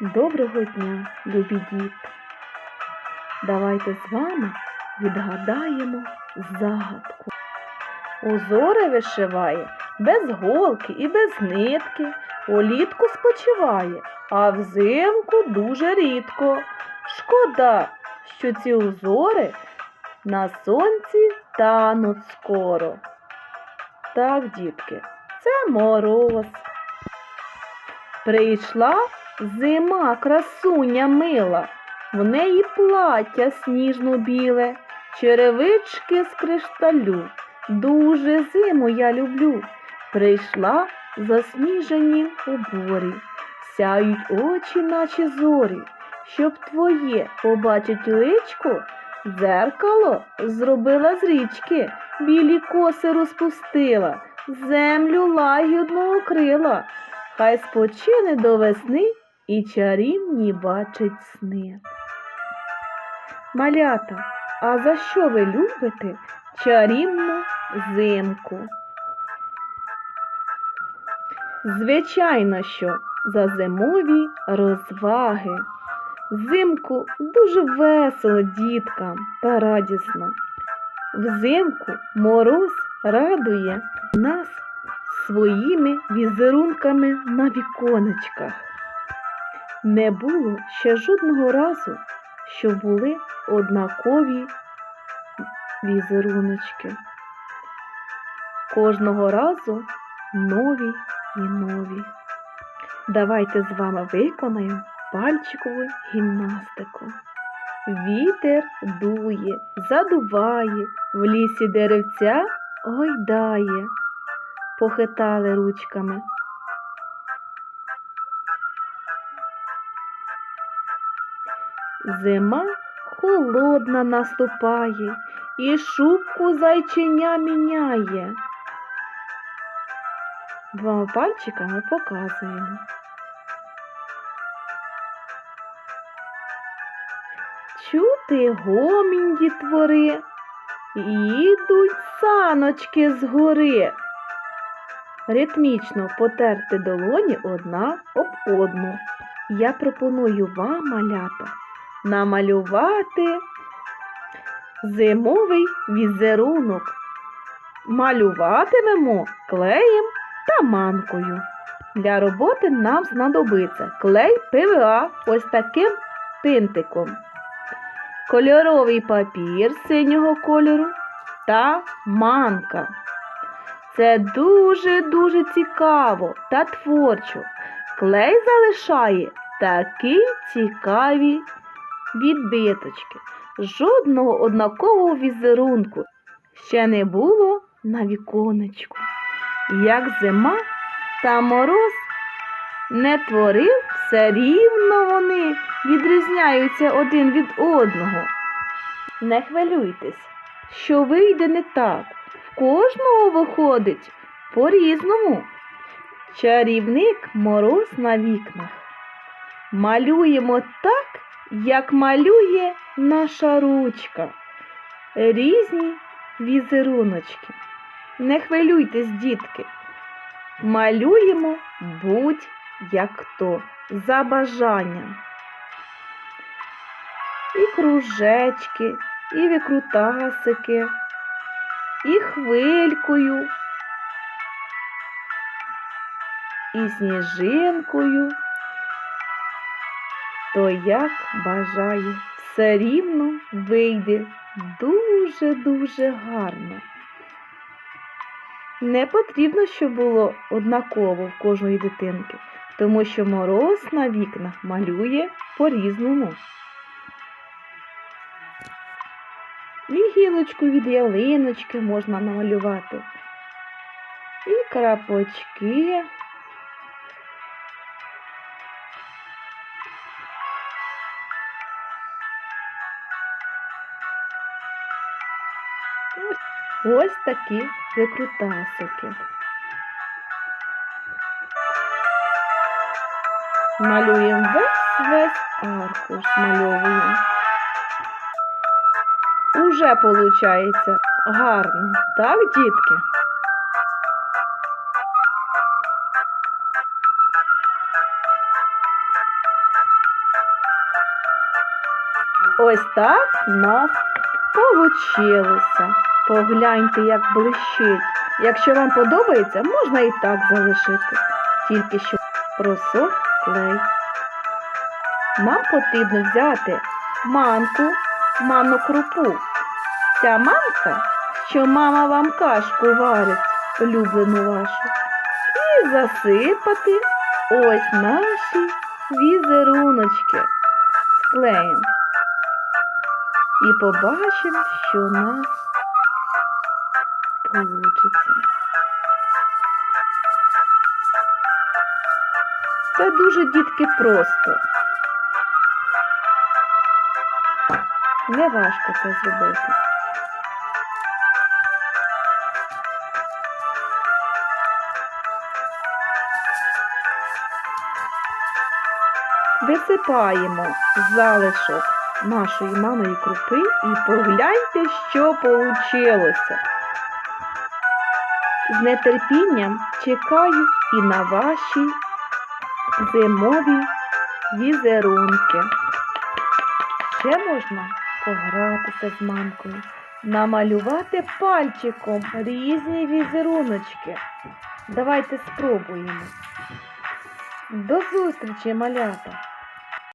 Доброго дня, любі діти! Давайте з вами відгадаємо загадку. Узори вишиває без голки і без нитки, улітку спочиває, а взимку дуже рідко. Шкода, що ці узори на сонці тануть скоро. Так, дітки, це мороз. Прийшла зима, красуня мила, в неї плаття сніжно-біле, черевички з кришталю. Дуже зиму я люблю. Прийшла в засніженім уборі, сяють очі, наче зорі, щоб твоє побачить личко, дзеркало зробила з річки, білі коси розпустила, землю лагідно укрила. Хай спочине до весни і чарівні бачить сни. Малята, а за що ви любите чарівну зимку? Звичайно, що за зимові розваги. Взимку дуже весело діткам та радісно. Взимку мороз радує нас своїми візерунками на віконечках. Не було ще жодного разу, що були однакові візеруночки. Кожного разу нові і нові. Давайте з вами виконаємо пальчикову гімнастику. Вітер дує, задуває, в лісі деревця гойдає похитали ручками. Зима холодна наступає і шубку зайчиня міняє. Двома пальчиками показуємо. Чути гомінь дітвори, їдуть саночки з гори ритмічно потерти долоні одна об одну. Я пропоную вам, малята, намалювати зимовий візерунок. Малюватимемо клеєм та манкою. Для роботи нам знадобиться клей ПВА ось таким пинтиком, кольоровий папір синього кольору та манка. Це дуже-дуже цікаво та творчо. Клей залишає такі цікаві відбиточки. Жодного однакового візерунку ще не було на віконечку. Як зима та мороз не творив, все рівно вони відрізняються один від одного. Не хвилюйтесь, що вийде не так В кожного виходить по-різному. Чарівник мороз на вікнах. Малюємо так, як малює наша ручка. Різні візеруночки. Не хвилюйтесь, дітки. Малюємо будь-як хто за бажанням. І кружечки, і викрутасики і хвилькою, і сніжинкою, то як бажає, все рівно вийде дуже-дуже гарно. Не потрібно, щоб було однаково в кожної дитинки, тому що мороз на вікнах малює по-різному. І гілочку від ялиночки можна намалювати. І крапочки. Ось, такі викрутасики. Малюємо весь весь аркуш, змальовуємо. Уже получається гарно, так, дітки? Ось так нас получилося. Погляньте, як блищить. Якщо вам подобається, можна і так залишити. Тільки що просох клей. Нам потрібно взяти манку, манну крупу. Ця манка, що мама вам кашку варить, улюблену вашу, і засипати ось наші візеруночки з клеєм. І побачимо, що у нас получиться. Це дуже дітки просто. Не важко це зробити. Висипаємо залишок нашої маної крупи і погляньте, що получилося. З нетерпінням чекаю і на ваші зимові візерунки. Ще можна погратися з мамкою, намалювати пальчиком різні візеруночки. Давайте спробуємо. До зустрічі, малята!